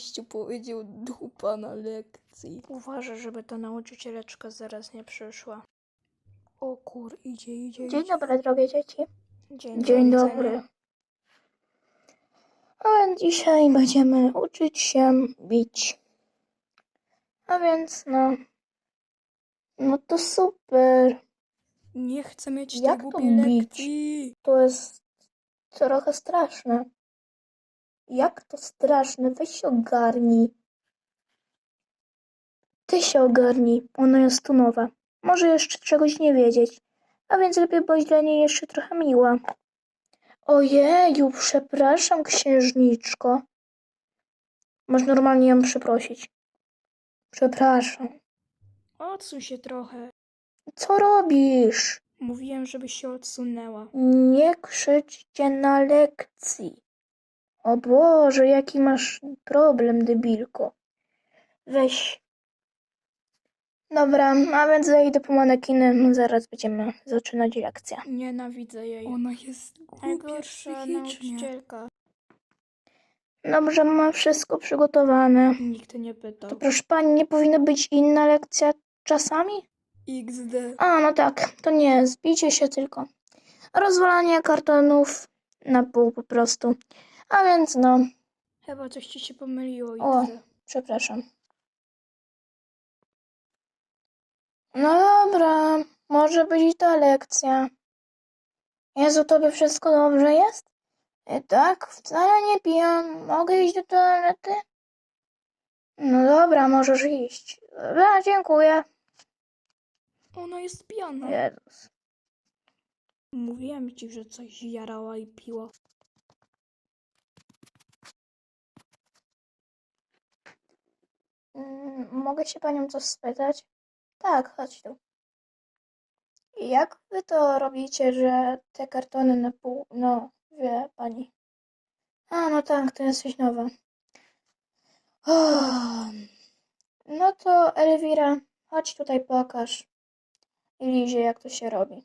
Gościu powiedział dupa na lekcji. Uważaj, żeby ta nauczycieleczka zaraz nie przyszła. O kur, idzie, idzie, Dzień idzie. dobry, drogie dzieci. Dzień, Dzień do dobry. widzenia. A więc dzisiaj będziemy uczyć się bić. A więc no. No to super. Nie chcę mieć tej Jak to głupiej bić? lekcji. To jest trochę straszne. Jak to straszne? Weź się ogarnij. Ty się ogarnij. Ona jest tu nowa. Może jeszcze czegoś nie wiedzieć. A więc lepiej bądź dla niej jeszcze trochę miła. Ojeju, przepraszam, księżniczko. Masz normalnie ją przeprosić. Przepraszam. Odsuń się trochę. Co robisz? Mówiłem, żebyś się odsunęła. Nie krzyczcie na lekcji. O Boże, jaki masz problem, debilko. Weź. Dobra, a więc zejdę po manekiny. No zaraz będziemy zaczynać lekcję. Nienawidzę jej. Ona jest głupia Najgorsza nauczycielka. Dobrze, mam wszystko przygotowane. Nikt nie pytał. To proszę pani, nie powinna być inna lekcja czasami? XD. A, no tak, to nie, zbicie się tylko. Rozwalanie kartonów na pół po prostu. A więc no, Chyba coś ci się pomyliło. O. Przepraszam. No dobra, może być i ta lekcja. Jezu, tobie wszystko dobrze jest? E, tak, wcale nie pijam. Mogę iść do toalety? No dobra, możesz iść. Dobra, dziękuję. Ona jest pijana. Jezus. Mówiłem ci, że coś jarała i piła. Mogę się panią coś spytać? Tak, chodź tu. Jak wy to robicie, że te kartony na pół... No, wie pani. A, no tak, to jesteś nowa. O, no to Elwira, chodź tutaj pokaż. I Lizie, jak to się robi.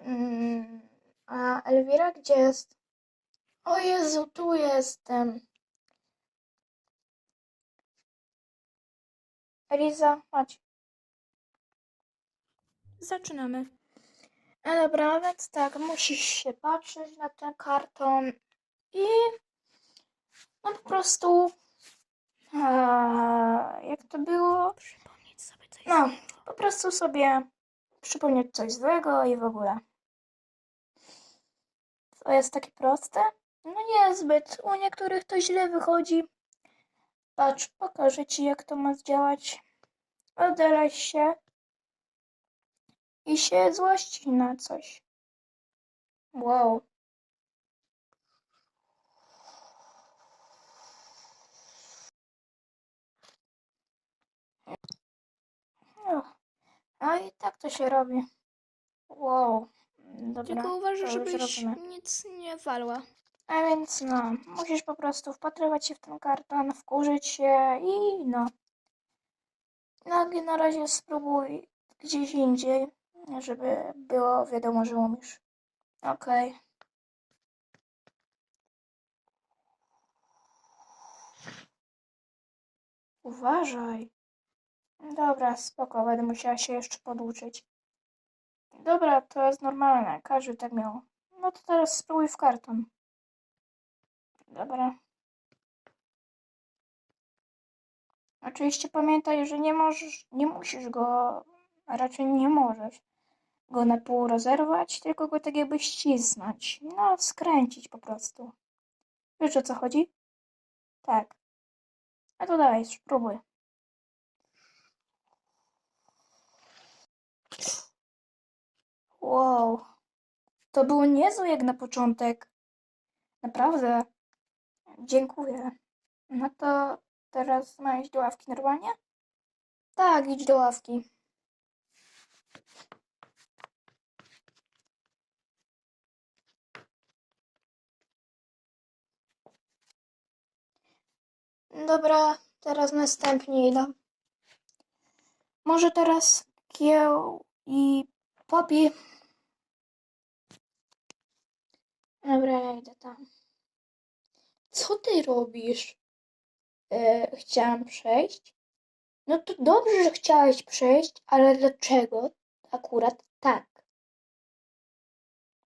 Mm, a Elwira gdzie jest? O Jezu, tu jestem. Eliza, chodź. Zaczynamy. No dobra, więc tak, musisz się patrzeć na ten karton i no po prostu a, jak to było? Przypomnieć sobie coś. No, po prostu sobie przypomnieć coś złego i w ogóle. To jest takie proste? No niezbyt. U niektórych to źle wychodzi. Patrz, pokażę ci jak to ma zdziałać. Oddalaj się i się złości na coś. Wow. No, a i tak to się robi. Wow. Dobra, Tylko uważaj, to już żebyś rozumiem. nic nie walła. A więc no, musisz po prostu wpatrywać się w ten karton, wkurzyć się i no. No, i na razie spróbuj gdzieś indziej, żeby było wiadomo, że umiesz. Okej. Uważaj. Dobra, spoko, będę musiała się jeszcze poduczyć. Dobra, to jest normalne, każdy tak miał. No to teraz spróbuj w karton. Dobra. Oczywiście pamiętaj, że nie możesz, nie musisz go, raczej nie możesz go na pół rozerwać, tylko go tak jakby ścisnąć. No, skręcić po prostu. Wiesz o co chodzi? Tak. A to dawaj, spróbuj. Wow. To było niezłe jak na początek. Naprawdę. Dziękuję. No to teraz mam do ławki normalnie? Tak, idź do ławki. Dobra, teraz następnie idę. Może teraz kieł i popi. Dobra, ja idę tam. Co ty robisz? E, chciałam przejść. No to dobrze, że chciałeś przejść, ale dlaczego akurat tak?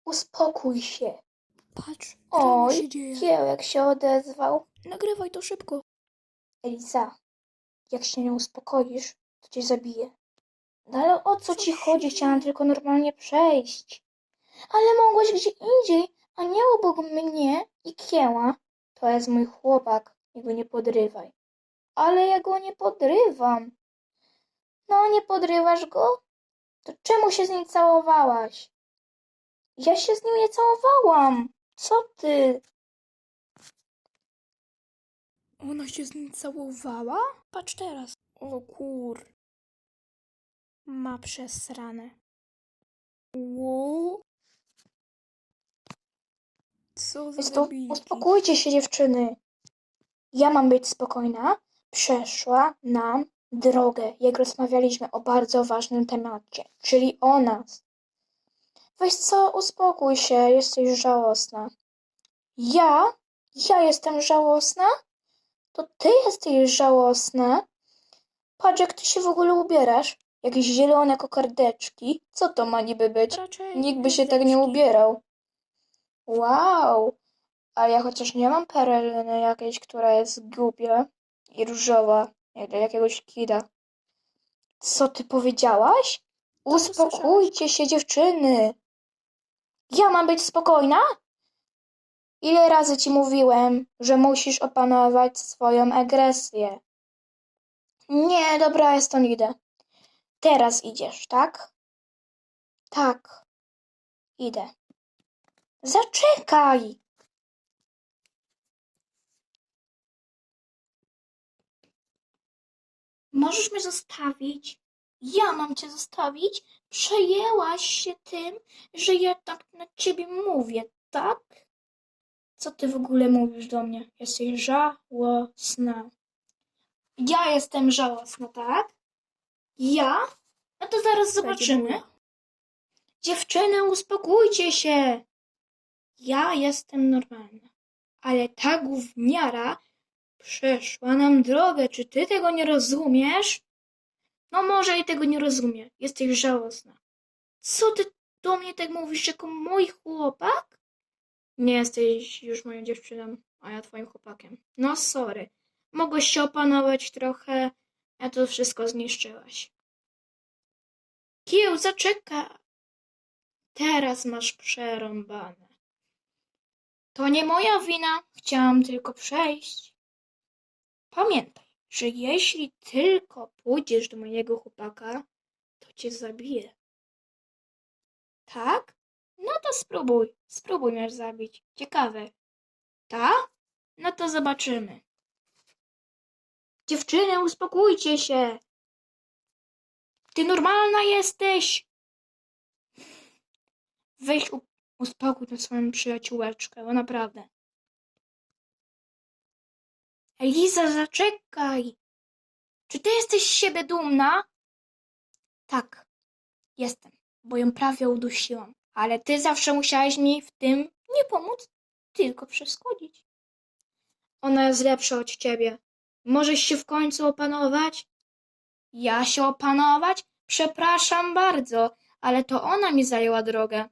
Uspokój się. Patrz, co tam Oj, się dzieje. Kiełek się odezwał. Nagrywaj to szybko. Eliza, jak się nie uspokoisz, to cię zabiję. No ale o co ci chodzi? Chciałam tylko normalnie przejść. Ale mogłeś gdzie indziej, a nie obok mnie i Kieła. To jest mój chłopak, jego nie podrywaj. Ale ja go nie podrywam. No, nie podrywasz go? To czemu się z nim całowałaś? Ja się z nim nie całowałam. Co ty? Ona się z nim całowała? Patrz teraz. O kur... Ma przesrane. Ło? Co za to, uspokójcie się dziewczyny. Ja mam być spokojna. Przeszła nam drogę, jak rozmawialiśmy o bardzo ważnym temacie, czyli o nas. Weź co, uspokój się, jesteś żałosna. Ja? Ja jestem żałosna? To ty jesteś żałosna? Patrz, jak ty się w ogóle ubierasz. Jakieś zielone kokardeczki. Co to ma niby być? Raczej Nikt by się tak nie ubierał. Wow! A ja chociaż nie mam pereryny jakiejś, która jest głupia i różowa, jak dla jakiegoś kida. Co ty powiedziałaś? Uspokójcie się, dziewczyny! Ja mam być spokojna? Ile razy ci mówiłem, że musisz opanować swoją agresję? Nie, dobra, ja stąd idę. Teraz idziesz, tak? Tak. Idę. Zaczekaj! Możesz mnie zostawić? Ja mam cię zostawić? Przejęłaś się tym, że ja tak na ciebie mówię, tak? Co ty w ogóle mówisz do mnie? Jesteś żałosna. Ja jestem żałosna, tak? Ja? No to zaraz zobaczymy. Dziewczyny, uspokójcie się. Ja jestem normalna, ale ta gówniara przeszła nam drogę. Czy ty tego nie rozumiesz? No może i tego nie rozumie. Jesteś żałosna. Co ty do mnie tak mówisz jako mój chłopak? Nie jesteś już moją dziewczyną, a ja twoim chłopakiem. No sorry. Mogłeś się opanować trochę, a to wszystko zniszczyłaś. Kieł, zaczekaj. Teraz masz przerąbane. To nie moja wina, chciałam tylko przejść. Pamiętaj, że jeśli tylko pójdziesz do mojego chłopaka, to cię zabiję. Tak? No to spróbuj, spróbuj mnie zabić. Ciekawe. Tak? No to zobaczymy. Dziewczyny, uspokójcie się. Ty normalna jesteś. Weź uspokój tę swoją przyjaciółeczkę, bo naprawdę. Eliza, zaczekaj. Czy ty jesteś z siebie dumna? Tak, jestem, bo ją prawie udusiłam. Ale ty zawsze musiałeś mi w tym nie pomóc, tylko przeszkodzić. Ona jest lepsza od ciebie. Możesz się w końcu opanować? Ja się opanować? Przepraszam bardzo, ale to ona mi zajęła drogę.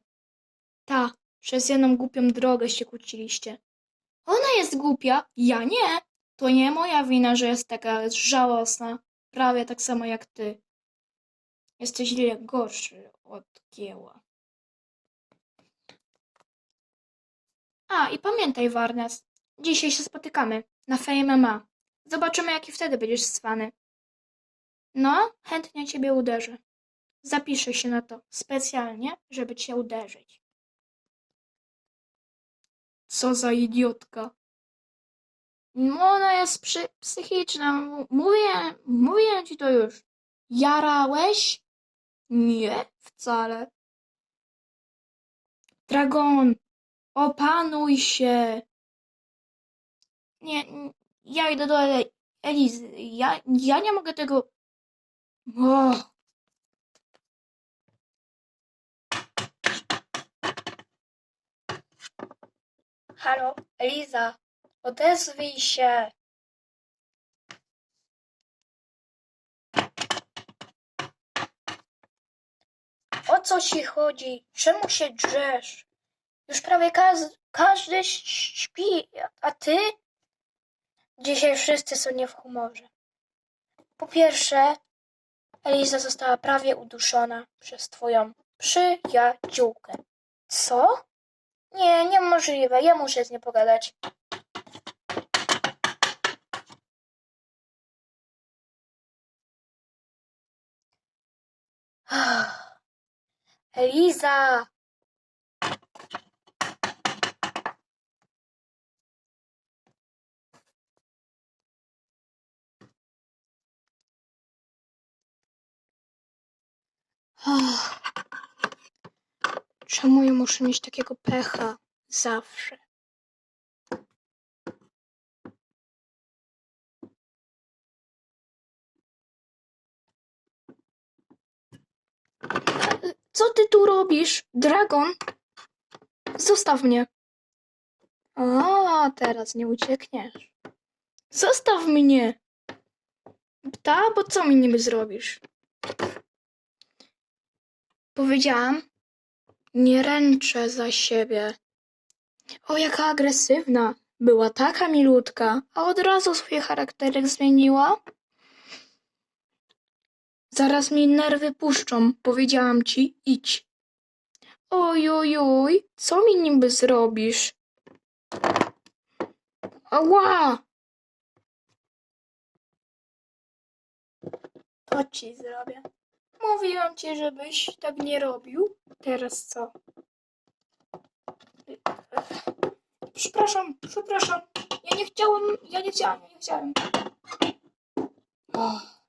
Ta, przez jedną głupią drogę się kłóciliście. Ona jest głupia, ja nie. To nie moja wina, że jest taka żałosna. Prawie tak samo jak ty. Jesteś ile gorszy od kieła. A, i pamiętaj, Warnes. Dzisiaj się spotykamy na FMMA. Zobaczymy, jaki wtedy będziesz swany. No, chętnie ciebie uderzę. Zapiszę się na to specjalnie, żeby cię uderzyć. Co za idiotka. No, Ona jest psychiczna. Mówię, mówię ci to już. Jarałeś? Nie, wcale. Dragon, opanuj się. Nie, ja idę do Elizy. Ja, ja nie mogę tego. O. Halo, Eliza. Odezwij się. O co ci chodzi? Czemu się drzesz? Już prawie kaz- każdy śpi, a ty? Dzisiaj wszyscy są nie w humorze. Po pierwsze, Eliza została prawie uduszona przez twoją przyjaciółkę. Co? Nie, niemożliwe. Ja muszę z nią pogadać. Eliza! Ach. Czemu ja muszę mieć takiego pecha zawsze? Co ty tu robisz, Dragon? Zostaw mnie. A, teraz nie uciekniesz. Zostaw mnie. Ta, bo co mi niby zrobisz? Powiedziałam, nie ręczę za siebie. O, jaka agresywna. Była taka milutka, a od razu swój charakterek zmieniła. Zaraz mi nerwy puszczą. Powiedziałam ci, idź. Oj, oj, oj, co mi niby zrobisz? Ała! To ci zrobię. Mówiłam ci, żebyś tak nie robił. Teraz co? Przepraszam, przepraszam. Ja nie chciałem, ja nie chciałem, ja nie chciałem. Och.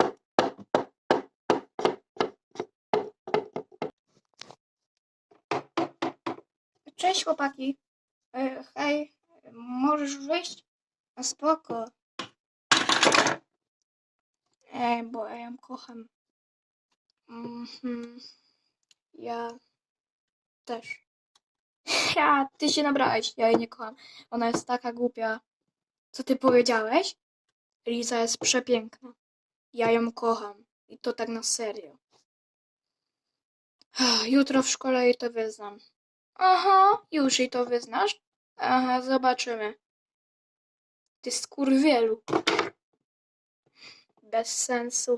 Cześć chłopaki. E, hej, możesz wyjść? A spoko. Ej, bo ja ją kocham. Mhm. Ja też. Ja, ty się nabrałeś. Ja jej nie kocham. Ona jest taka głupia. Co ty powiedziałeś? Liza jest przepiękna. Ja ją kocham. I to tak na serio. Jutro w szkole jej to wyznam. Aha, już jej to wyznasz? Aha, zobaczymy. Ty skurwielu. Bez sensu.